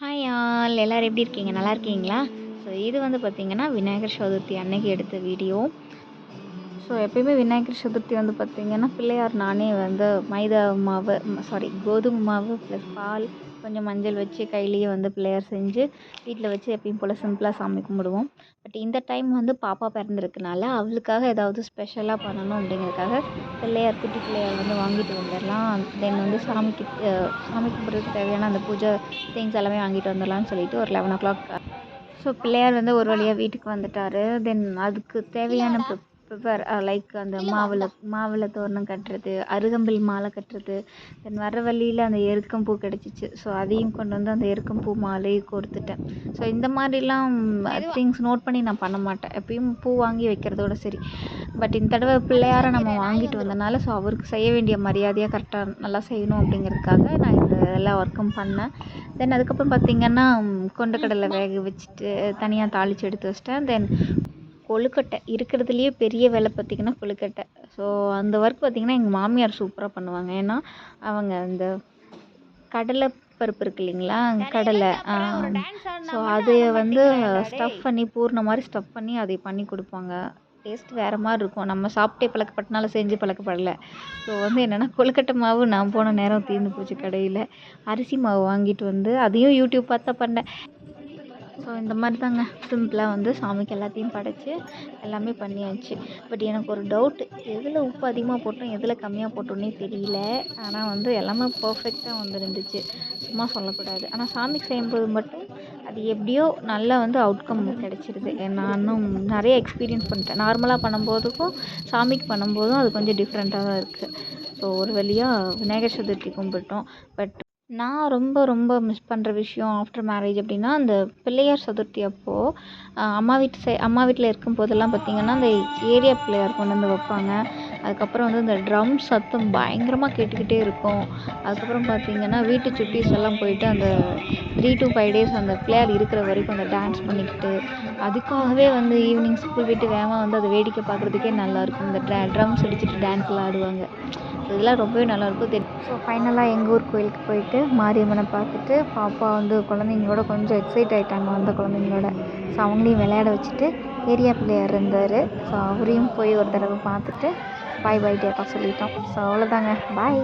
Hi all எல்லோரும் எப்படி இருக்கீங்க? நல்லா இருக்கீங்களா? ஸோ இது வந்து பார்த்திங்கன்னா விநாயகர் சதுர்த்தி அன்னைக்கு எடுத்த வீடியோ. ஸோ எப்பயுமே விநாயகர் சதுர்த்தி வந்து பார்த்திங்கன்னா பிள்ளையார் நானே வந்து மைதா மாவு சாரி கோதுமை மாவு ப்ளஸ் பால் கொஞ்சம் மஞ்சள் வச்சு கையிலேயே வந்து பிள்ளையார் செஞ்சு வீட்டில் வச்சு எப்பயும் போல் சிம்பிளாக சாமி கும்பிடுவோம். பட் இந்த டைம் வந்து பாப்பா பிறந்திருக்கனால அவளுக்காக ஏதாவது ஸ்பெஷலாக பண்ணணும் அப்படிங்கிறதுக்காக பிள்ளையார் குட்டி பிள்ளையார் வந்து வாங்கிட்டு வந்துடலாம். தென் வந்து சாமிக்கு சாமி கும்பிட்றதுக்கு தேவையான அந்த பூஜை திங்ஸ் எல்லாமே வாங்கிட்டு வந்துடலாம்னு சொல்லிட்டு ஒரு eleven o'clock so Pillaiyar வந்து ஒரு வழியாக வீட்டுக்கு வந்துட்டார். தென் அதுக்கு தேவையான ப்ரிப்பேர் லைக் அந்த மாவில் மாவில் தோரணம் கட்டுறது அருகம்பில் மாலை கட்டுறது தென் வர வழியில் அந்த எருக்கம்பூ கிடச்சிச்சு. ஸோ அதையும் கொண்டு வந்து அந்த எருக்கம்பூ மாலையை கோர்த்துட்டேன். ஸோ இந்த மாதிரிலாம் திங்ஸ் நோட் பண்ணி நான் பண்ண மாட்டேன். எப்பயும் பூ வாங்கி வைக்கிறதோட சரி. பட் இந்த தடவை பிள்ளையாரை நம்ம வாங்கிட்டு வந்தனால ஸோ அவருக்கு செய்ய வேண்டிய மரியாதையாக கரெக்டாக நல்லா செய்யணும் அப்படிங்கிறதுக்காக நான் இந்த எல்லா ஒர்க்கும் பண்ணேன். தென் அதுக்கப்புறம் பார்த்திங்கன்னா கொண்டக்கடலை வேக வச்சுட்டு தனியாக தாளித்து எடுத்து வச்சிட்டேன். தென் கொழுக்கட்டை. இருக்கிறதுலையே பெரிய வேலை பார்த்திங்கன்னா கொழுக்கட்டை. ஸோ அந்த ஒர்க் பார்த்திங்கன்னா எங்கள் மாமியார் சூப்பராக பண்ணுவாங்க. ஏன்னா அவங்க அந்த கடலை பருப்பு இருக்கு இல்லைங்களா? கடலை ஸோ அதை வந்து ஸ்டஃப் பண்ணி பூர்ண மாதிரி ஸ்டஃப் பண்ணி அதை பண்ணி கொடுப்பாங்க. டேஸ்ட் வேறு மாதிரி இருக்கும். நம்ம சாப்பிட்டே பழக்கப்பட்டனால செஞ்சு பழக்கப்படலை. ஸோ வந்து என்னென்னா கொழுக்கட்டை மாவு நான் போன நேரம் தீர்ந்து போச்சு கடையில். அரிசி மாவு வாங்கிட்டு வந்து அதையும் யூடியூப் பார்த்தா பண்ணேன். ஸோ இந்த மாதிரி தாங்க சிம்பிளாக வந்து சாமிக்கு எல்லாத்தையும் படைச்சி எல்லாமே பண்ணியாச்சு. பட் எனக்கு ஒரு டவுட்டு எதில் உப்பு அதிகமாக போட்டோம் எதில் கம்மியாக போட்டோன்னே தெரியல. ஆனால் வந்து எல்லாமே பர்ஃபெக்டாக வந்துருந்துச்சு. சும்மா சொல்லக்கூடாது. ஆனால் சாமிக்கு செய்யும்போது மட்டும் அது எப்படியோ நல்லா வந்து அவுட்கம் கிடச்சிருது. நானும் நிறைய எக்ஸ்பீரியன்ஸ் பண்ணிட்டேன். நார்மலாக பண்ணும்போதுக்கும் சாமிக்கு பண்ணும்போதும் அது கொஞ்சம் டிஃப்ரெண்ட்டாக தான் இருக்குது ஸோ ஒரு வழியாக விநாயகர் சதுர்த்தி கும்பிட்டோம். பட் நான் ரொம்ப ரொம்ப மிஸ் பண்ணுற விஷயம் ஆஃப்டர் மேரேஜ் அப்படின்னா அந்த பிள்ளையார் சதுர்த்தி அப்போது அம்மா வீட்டு சை அம்மா வீட்டில் இருக்கும் போதெல்லாம் பார்த்திங்கன்னா அந்த ஏரியா பிள்ளையார் கொண்டு வந்து வைப்பாங்க. அதுக்கப்புறம் வந்து இந்த ட்ரம் சத்தம் பயங்கரமாக கேட்டுக்கிட்டே இருக்கும். அதுக்கப்புறம் பார்த்திங்கன்னா வீட்டு சுட்டீஸ் எல்லாம் போயிட்டு அந்த த்ரீ டு ஃபைவ் டேஸ் அந்த பிள்ளையார் இருக்கிற வரைக்கும் அந்த டான்ஸ் பண்ணிக்கிட்டு அதுக்காகவே வந்து ஈவினிங் ஸ்கூல் விட்டு வேகமாக வந்து அதை வேடிக்கை பார்க்குறதுக்கே நல்லாயிருக்கும் இந்த ட்ரம்ஸ் அடிச்சுட்டு டான்ஸ்லாம் ஆடுவாங்க. இதெல்லாம் ரொம்பவே நல்லாயிருக்கும். தென் ஸோ ஃபைனலாக எங்கள் ஊர் கோயிலுக்கு போயிட்டு மாரியம்மனை பார்த்துட்டு பாப்பா வந்து குழந்தைங்களோட கொஞ்சம் எக்ஸைட் ஆகிட்டாங்க வந்த குழந்தைங்களோட. ஸோ அவங்களையும் விளையாட வச்சுட்டு ஏரியா பிள்ளையார் இருந்தார். ஸோ அவரையும் போய் ஒரு தடவை பார்த்துட்டு பாய் பாய் டேட்டா சொல்லிட்டோம். ஸோ அவ்வளோதாங்க பாய்